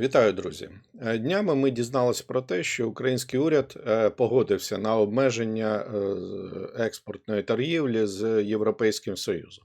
Вітаю, друзі. Е, Днями ми дізналися про те, що український уряд е, погодився на обмеження е, експортної торгівлі з Європейським Союзом.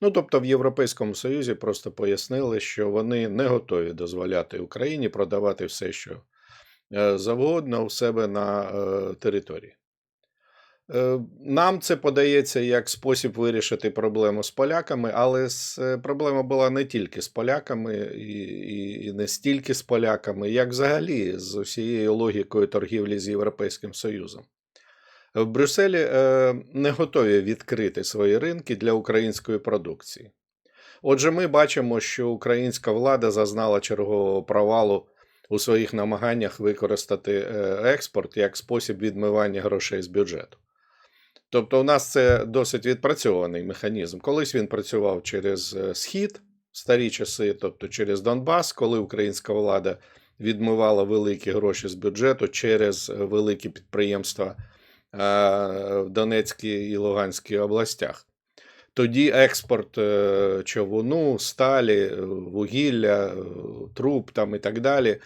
Ну, тобто, в Європейському Союзі просто пояснили, що вони не готові дозволяти Україні продавати все, що завгодно у себе на території. Е, Нам це подається як спосіб вирішити проблему з поляками, але е, проблема була не тільки з поляками і, і, і не стільки з поляками, як взагалі з усією логікою торгівлі з Європейським Союзом. В Брюсселі е, не готові відкрити свої ринки для української продукції. Отже, ми бачимо, що українська влада зазнала чергового провалу у своїх намаганнях використати е, експорт як спосіб відмивання грошей з бюджету. Тобто, у нас це досить відпрацьований механізм. Колись він працював через е, Схід, старі часи, тобто через Донбас, коли українська влада відмивала великі гроші з бюджету через е, великі підприємства е, в Донецькій і Луганській областях. Тоді експорт човуну, сталі, вугілля, труб там і так далі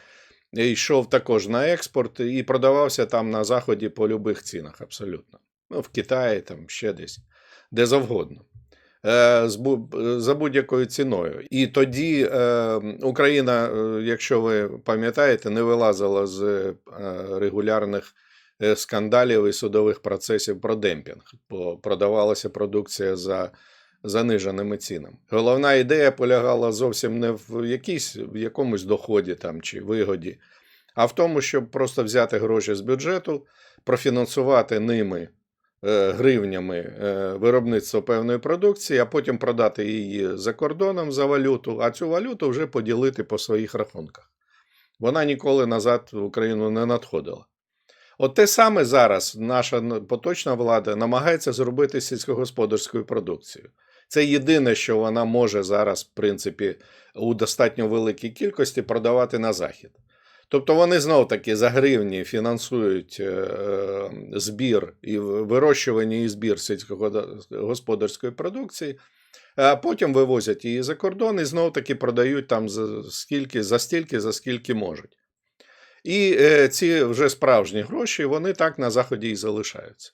йшов також на експорт і продавався там на заході по любих цінах, абсолютно. Ну, в Китаї, там ще десь, де завгодно. Е, За будь-якою ціною. І тоді е, Україна, е, якщо ви пам'ятаєте, не вилазила з регулярних скандалів і судових процесів про демпінг, бо продавалася продукція за заниженими цінами. Головна ідея полягала зовсім не в якійсь в якомусь доході там чи вигоді, а в тому, щоб просто взяти гроші з бюджету, профінансувати ними гривнями е, виробництво певної продукції, а потім продати її за кордоном за валюту, а цю валюту вже поділити по своїх рахунках. Вона ніколи назад в Україну не надходила. От те саме зараз наша поточна влада намагається зробити сільськогосподарською продукцією. Це єдине, що вона може зараз, в принципі, у достатньо великій кількості продавати на захід. Тобто вони знов таки за гривні фінансують е, е, збір і вирощування і збір сільськогосподарської продукції, а потім вивозять її за кордон і знов таки продають там за скільки, за стільки, за скільки можуть. І е, ці вже справжні гроші вони так на заході і залишаються.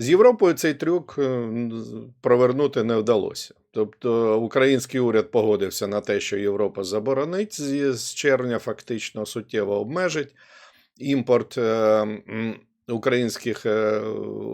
З Європою цей трюк е, провернути не вдалося. Тобто український уряд погодився на те, що Європа заборонить з червня, фактично суттєво обмежить імпорт е, українських, е,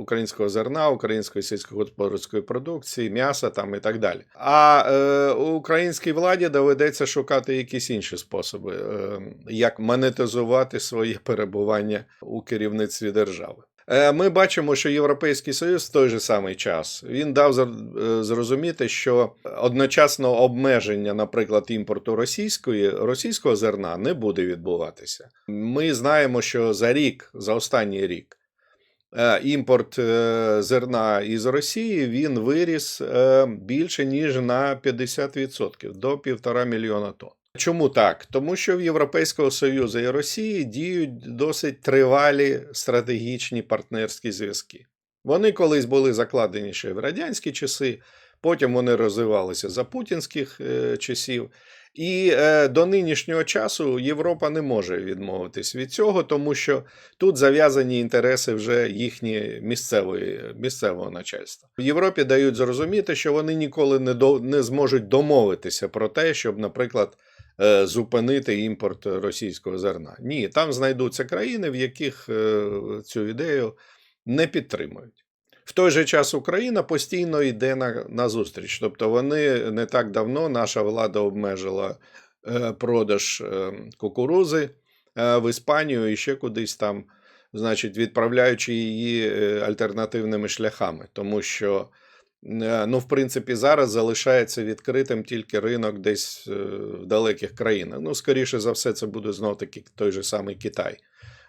українського зерна, української сільськогосподарської продукції, м'яса там і так далі. А е, українській владі доведеться шукати якісь інші способи, е, як монетизувати своє перебування у керівництві держави. Е, Ми бачимо, що Європейський Союз в той же самий час він дав е, зрозуміти, що одночасно обмеження, наприклад, імпорту російської російського зерна не буде відбуватися. Ми знаємо, що за рік, за останній рік, е, імпорт зерна із Росії він виріс більше ніж на 50% до півтора мільйона тонн. Чому так? Тому що в Європейського Союзу і Росії діють досить тривалі стратегічні партнерські зв'язки. Вони колись були закладені ще в радянські часи, потім вони розвивалися за путінських е, часів. І е, до нинішнього часу Європа не може відмовитись від цього, тому що тут зав'язані інтереси вже їхні місцевої, місцевого начальства. В Європі дають зрозуміти, що вони ніколи не, до, не зможуть домовитися про те, щоб, наприклад, зупинити імпорт російського зерна. Ні, там знайдуться країни, в яких е, цю ідею не підтримують. В той же час Україна постійно йде на, на зустріч. Тобто вони не так давно наша влада обмежила е, продаж е, кукурузи е, в Іспанію і ще кудись там, значить, відправляючи її е, альтернативними шляхами, тому що. Е, Ну, в принципі, зараз залишається відкритим тільки ринок десь е, в далеких країнах. Ну, скоріше за все, це буде знов таки той же самий Китай,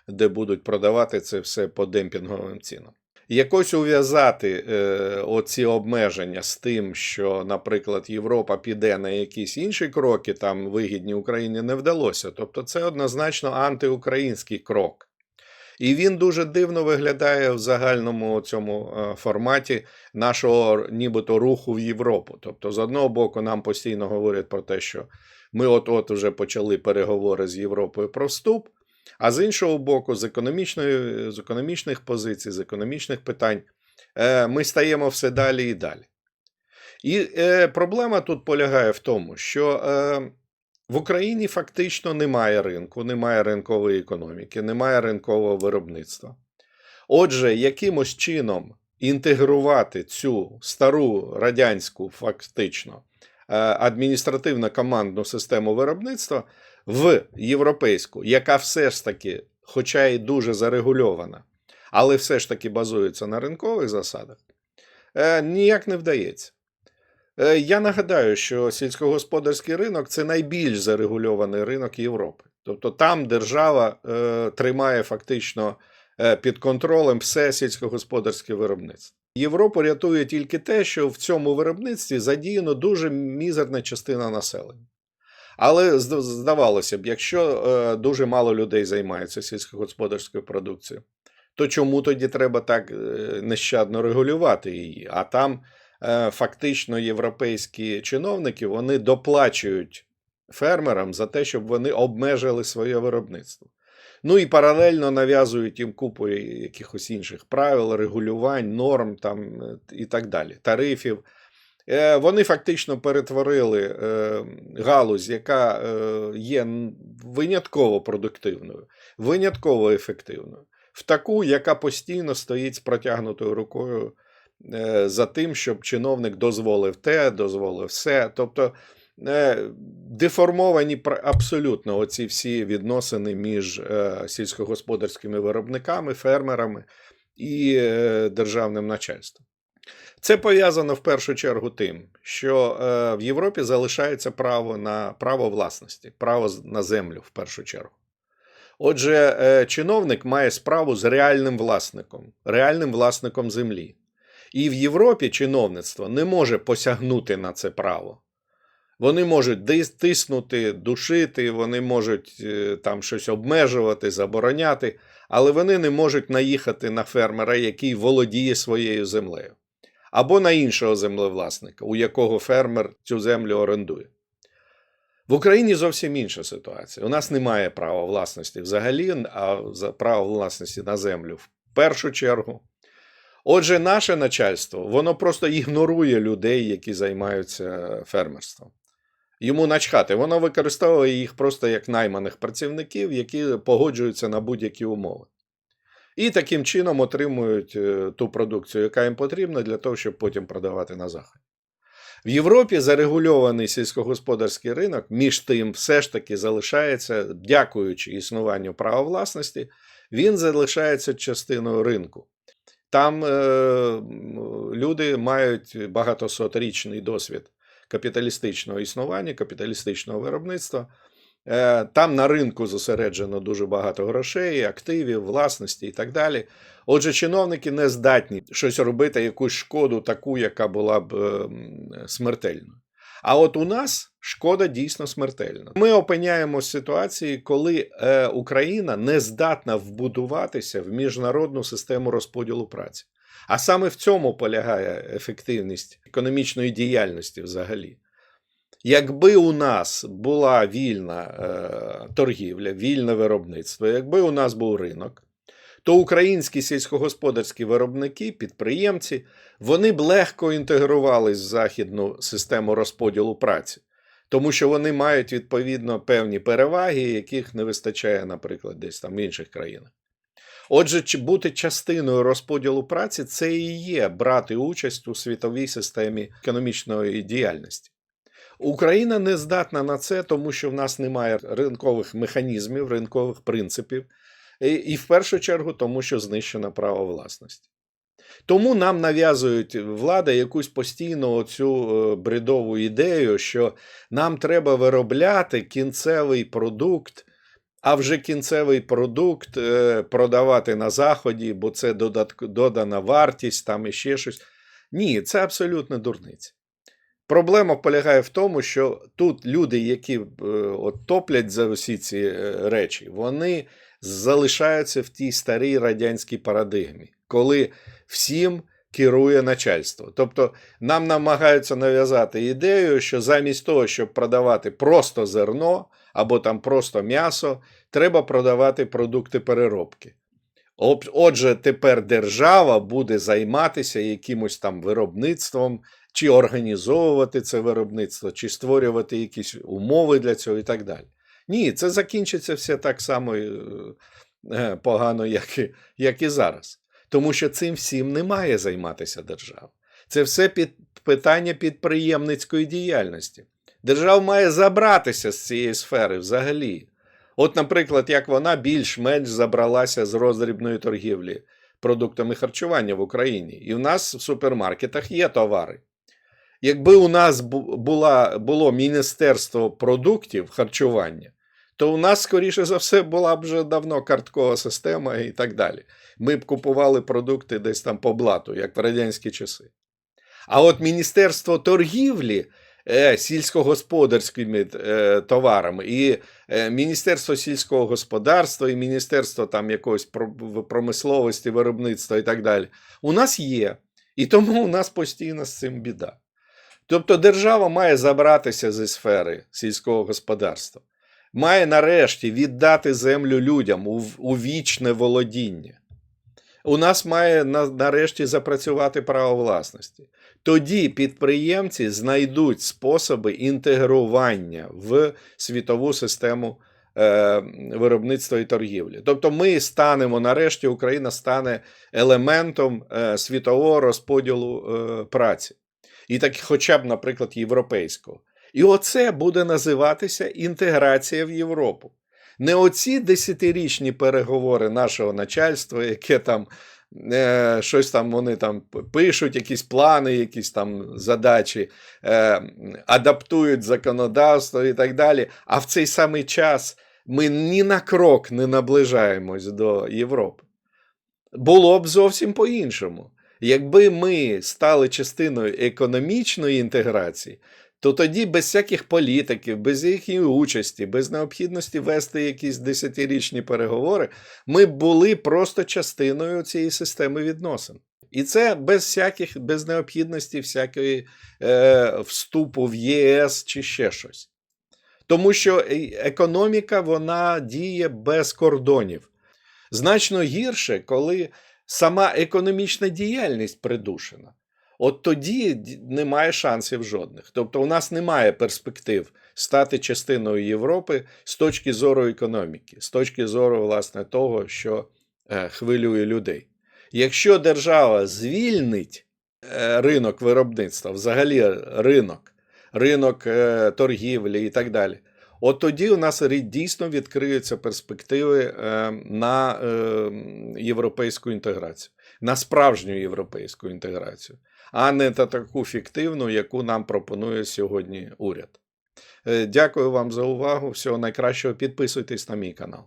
де будуть продавати це все по демпінговим цінам. Якось ув'язати е, оці обмеження з тим, що, наприклад, Європа піде на якісь інші кроки, там вигідні Україні, не вдалося. Тобто, це однозначно антиукраїнський крок. І він дуже дивно виглядає в загальному цьому е, форматі нашого нібито руху в Європу. Тобто, з одного боку, нам постійно говорять про те, що Ми от-от вже почали переговори з Європою про вступ. А з іншого боку, з, економічної, з економічних позицій, з економічних питань, е, ми стаємо все далі і далі. І е, проблема тут полягає в тому, що в Україні фактично немає ринку, немає ринкової економіки, немає ринкового виробництва. Отже, якимось чином інтегрувати цю стару радянську, фактично, адміністративно командну систему виробництва в європейську, яка все ж таки, хоча і дуже зарегульована, але все ж таки базується на ринкових засадах, е, ніяк не вдається. Е, Я нагадаю, що сільськогосподарський ринок це найбільш зарегульований ринок Європи. Тобто там держава е, тримає фактично е, під контролем все сільськогосподарське виробництво. Європу рятує тільки те, що в цьому виробництві задіяно дуже мізерна частина населення. Але здавалося б, якщо е, дуже мало людей займається сільськогосподарською продукцією, то чому тоді треба так е, нещадно регулювати її? А там фактично європейські чиновники вони доплачують фермерам за те, щоб вони обмежили своє виробництво. Ну і паралельно нав'язують їм купу якихось інших правил, регулювань, норм там е, і так далі, тарифів. Е, Вони фактично перетворили е, галузь, яка е, є винятково продуктивною, винятково ефективною, в таку, яка постійно стоїть з протягнутою рукою е, за тим, щоб чиновник дозволив те, дозволив все. Тобто е, деформовані абсолютно оці всі відносини між е, сільськогосподарськими виробниками, фермерами і е, державним начальством. Це пов'язано в першу чергу тим, що е, в Європі залишається право на право власності, право на землю в першу чергу. Отже, е, чиновник має справу з реальним власником, реальним власником землі. І в Європі чиновництво не може посягнути на це право. Вони можуть тиснути, душити, вони можуть е, там щось обмежувати, забороняти, але вони не можуть наїхати на фермера, який володіє своєю землею, або на іншого землевласника, у якого фермер цю землю орендує. В Україні зовсім інша ситуація. У нас немає права власності взагалі, а право власності на землю в першу чергу. Отже, наше начальство воно просто ігнорує людей, які займаються фермерством. Йому начхати, воно використовує їх просто як найманих працівників, які погоджуються на будь-які умови. І таким чином отримують е, ту продукцію, яка їм потрібна, для того, щоб потім продавати на заході. В Європі зарегульований сільськогосподарський ринок, між тим, все ж таки залишається, дякуючи існуванню права власності, він залишається частиною ринку. Там е, люди мають багатосотрічний досвід капіталістичного існування, капіталістичного виробництва. Е, Там на ринку зосереджено дуже багато грошей, активів, власності і так далі. Отже, чиновники не здатні щось робити, якусь шкоду, таку, яка була б е, смертельною. А от у нас шкода дійсно смертельна. Ми опиняємося в ситуації, коли е, Україна не здатна вбудуватися в міжнародну систему розподілу праці. А саме в цьому полягає ефективність економічної діяльності взагалі. Якби у нас була вільна е, торгівля, вільне виробництво, якби у нас був ринок, то українські сільськогосподарські виробники, підприємці, вони б легко інтегрувались в західну систему розподілу праці, тому що вони мають відповідно певні переваги, яких не вистачає, наприклад, десь там в інших країнах. Отже, бути частиною розподілу праці це і є брати участь у світовій системі економічної діяльності. Україна не здатна на це, тому що в нас немає ринкових механізмів, ринкових принципів, і в першу чергу, тому що знищено право власності. Тому нам нав'язують влада якусь постійно оцю е, бредову ідею, що нам треба виробляти кінцевий продукт, а вже кінцевий продукт е, продавати на заході, бо це додана вартість, там і ще щось. Ні, це абсолютно дурниця. Проблема полягає в тому, що тут люди, які е, от, топлять за усі ці речі, вони залишаються в тій старій радянській парадигмі, коли всім керує начальство. Тобто нам намагаються нав'язати ідею, що замість того, щоб продавати просто зерно або там просто м'ясо, треба продавати продукти переробки. Отже, тепер держава буде займатися якимось там виробництвом, чи організовувати це виробництво, чи створювати якісь умови для цього і так далі. Ні, це закінчиться все так само е, е, погано, як і, як і зараз. Тому що цим всім не має займатися держава. Це все під питання підприємницької діяльності. Держава має забратися з цієї сфери взагалі. От, наприклад, як вона більш-менш забралася з роздрібної торгівлі продуктами харчування в Україні. І в нас в супермаркетах є товари. Якби у нас була, було Міністерство продуктів харчування, то у нас, скоріше за все, була б вже давно карткова система і так далі. Ми б купували продукти десь там по блату, як в радянські часи. А от Міністерство торгівлі е, сільськогосподарськими е, товарами і е, Міністерство сільського господарства, і Міністерство там якогось промисловості, виробництва і так далі, у нас є. І тому у нас постійно з цим біда. Тобто держава має забратися зі сфери сільського господарства, має нарешті віддати землю людям у, у вічне володіння. У нас має на- нарешті запрацювати право власності. Тоді підприємці знайдуть способи інтегрування в світову систему е, виробництва і торгівлі. Тобто, ми станемо нарешті, Україна стане елементом е, світового розподілу е, праці. І так, хоча б, наприклад, європейського. І оце буде називатися інтеграція в Європу. Не оці десятирічні переговори нашого начальства, яке там е, щось там вони там пишуть, якісь плани, якісь там задачі, е, адаптують законодавство і так далі. А в цей самий час ми ні на крок не наближаємось до Європи. Було б зовсім по-іншому. Якби ми стали частиною економічної інтеграції, то тоді без всяких політиків, без їхньої участі, без необхідності вести якісь десятирічні переговори, ми були просто частиною цієї системи відносин. І це без всяких, без необхідності всякої е, вступу в ЄС чи ще щось. Тому що е- економіка вона діє без кордонів. Значно гірше, коли сама економічна діяльність придушена. От тоді немає шансів жодних. Тобто, у нас немає перспектив стати частиною Європи з точки зору економіки, з точки зору, власне, того, що е, хвилює людей. Якщо держава звільнить е, ринок виробництва, взагалі ринок, ринок е, торгівлі і так далі, от тоді у нас дійсно відкриються перспективи на європейську інтеграцію, на справжню європейську інтеграцію, а не та таку фіктивну, яку нам пропонує сьогодні уряд. Е, Дякую вам за увагу. Всього найкращого. Підписуйтесь на мій канал.